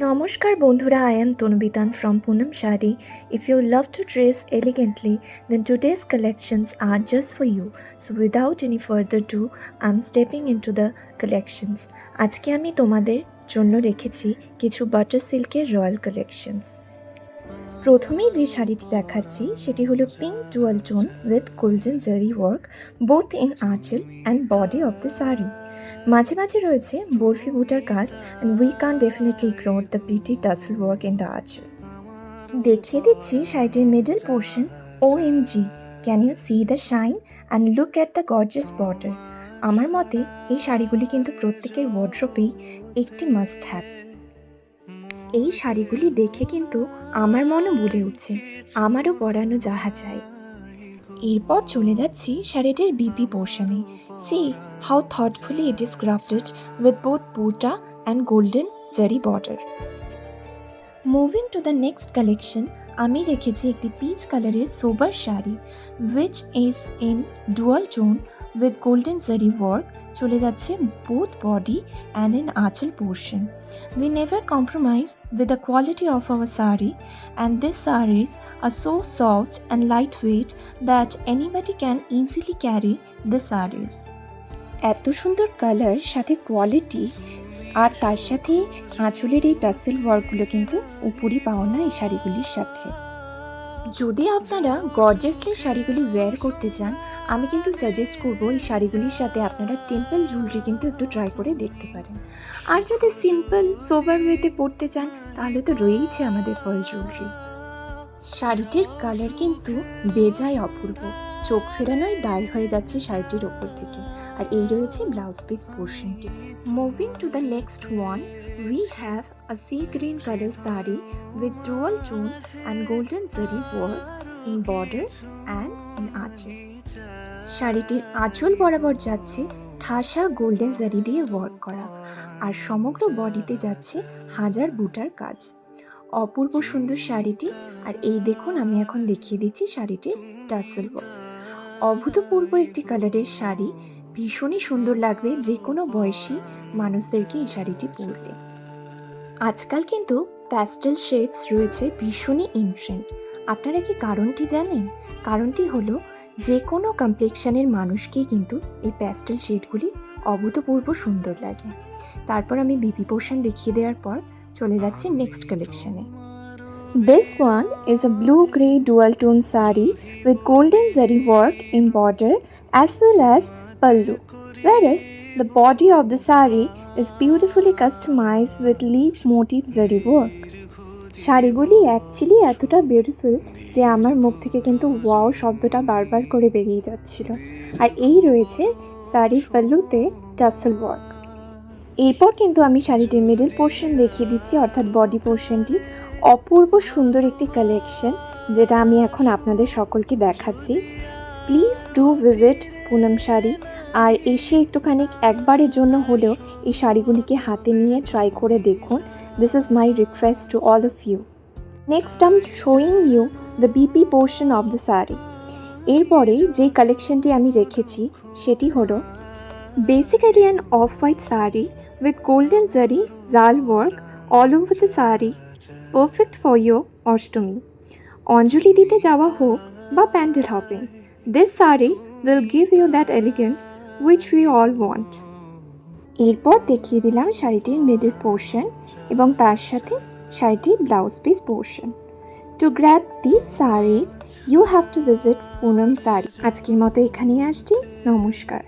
নমস্কার বন্ধুরা I am Tanubitan from Poonam sari if you love to dress elegantly then today's collections are just for you so without any further ado I am stepping into the collections আজকে আমি তোমাদের জন্য রেখেছি কিছু butter সিল্কের royal collections প্রথমেই যে শাড়িটি দেখাচ্ছি, সেটি হলো pink dual tone with golden zari work both in anchal and body of the sari মাঝে মাঝে রয়েছে বরফি বুটার কাজ and we can definitely ignore the beauty tassel work in the anchal দেখিয়ে দিচ্ছি শাড়িটির middle portion O M G can you see the shine and look at the gorgeous border আমার মতে, এই শাড়িগুলি কিন্তু প্রত্যেকের ওয়ার্ড্রোপেই একটি মাস্ট হ্যাভ এই শাড়িগুলি দেখে কিন্তু আমার মনও বলে উঠছে, আমারও পরানো যাহা চাই। এরপর চলে যাচ্ছি শাড়িটির BP পোর্শনে। See how thoughtfully it is crafted with both buta and golden zari border moving to the next collection আমি রেখেছি একটি পিচ কালারের sober sari which is in dual tone with golden zari work চলে যাচ্ছে both body and in anchal portion we never compromise with the quality of our sari and this saris are so soft and lightweight that anybody can easily carry the saris এত সুন্দর colour সাথে quality আর তার সাথে আঁচলের এই tassel ওয়ার্কগুলো কিন্তু উপরই পাওনা এই শাড়িগুলির সাথে। যদি আপনারা গর্জাসলি শাড়িগুলি ওয়্যার করতে চান, আমি কিন্তু সাজেস্ট করব এই শাড়িগুলির সাথে আপনারা টেম্পল জুয়েলারি কিন্তু একটু ট্রাই করে দেখতে পারেন। আর যদি সিম্পল সোবার ওয়েতে পরতে চান, তাহলে তো রয়েইছে আমাদের পার্ল জুয়েলারি শাড়িটির কালার কিন্তু বেজায় অপূর্ব। চোখ ফেরানোই দায় হয়ে যাচ্ছে শাড়িটির ওপর থেকে। আর এই রয়েছে blouse piece পোর্শনটি। Moving to the next one we have a sea green color sari with dual tone and golden zari work in border and in anchal শাড়িটির আঁচল বরাবর যাচ্ছে ঠাসা গোল্ডেন জারি দিয়ে ওয়ার্ক করা আর সমগ্র বডিতে যাচ্ছে হাজার বুটার কাজ। অপূর্ব সুন্দর শাড়িটি, আর এই দেখুন আমি এখন দেখিয়ে দিচ্ছি শাড়িটির টাসেল ওয়ার্ক অভূতপূর্ব একটি কালারের শাড়ি। ভীষণই সুন্দর লাগবে যে কোনো বয়সী মানুষদেরকে এই শাড়িটি পরলে। আজকাল কিন্তু প্যাস্টেল শেডস রয়েছে ভীষণই ইনট্রেন্ড আপনারা কি কারণটি জানেন? কারণটি হলো যে কোনো কমপ্লেকশনের মানুষকেই কিন্তু এই প্যাস্টেল শেডগুলি অভূতপূর্ব সুন্দর লাগে। তারপর আমি বিপি পোর্শন দেখিয়ে দেওয়ার পর চলে যাচ্ছি নেক্সট কালেকশনে This one is a blue grey dual tone sari with golden zari work in border as well as pallu, whereas the body of the sari is beautifully customized with leaf motif zari work. শাড়িগুলি actually এতটা beautiful যে আমার মুখ থেকে কিন্তু wow শব্দটা বারবার করে বেরিয়ে যাচ্ছিল আর এই রয়েছে শাড়ির পাল্লুতে টাসেল ওয়ার্ক এরপর কিন্তু আমি শাড়িটির মিডল পোর্শন দেখিয়ে দিচ্ছি, অর্থাৎ বডি পোর্শনটি অপূর্ব সুন্দর একটি কালেকশন যেটা আমি এখন আপনাদের সকলকে দেখাচ্ছি। Please do visit Poonam sari আর এসে একটুখানি একবারের জন্য হলেও এই শাড়িগুলিকে হাতে নিয়ে ট্রাই করে দেখুন। This is my request to all of you next I'm showing you the BP portion of the sari এরপরেই যেই কালেকশনটি আমি রেখেছি, সেটি হলো Basically an off-white sari with golden zari zal work all over the sari, perfect for your Ashtami অঞ্জলি দিতে যাওয়া হোক বা pandal hopping this sari will give you that elegance which we all want এরপর দেখিয়ে দিলাম শাড়িটির মিডল পোর্শন এবং তার সাথে শাড়িটির blouse piece portion to grab this saris you have to visit Poonam sari আজকের মতো এখানেই আসছি নমস্কার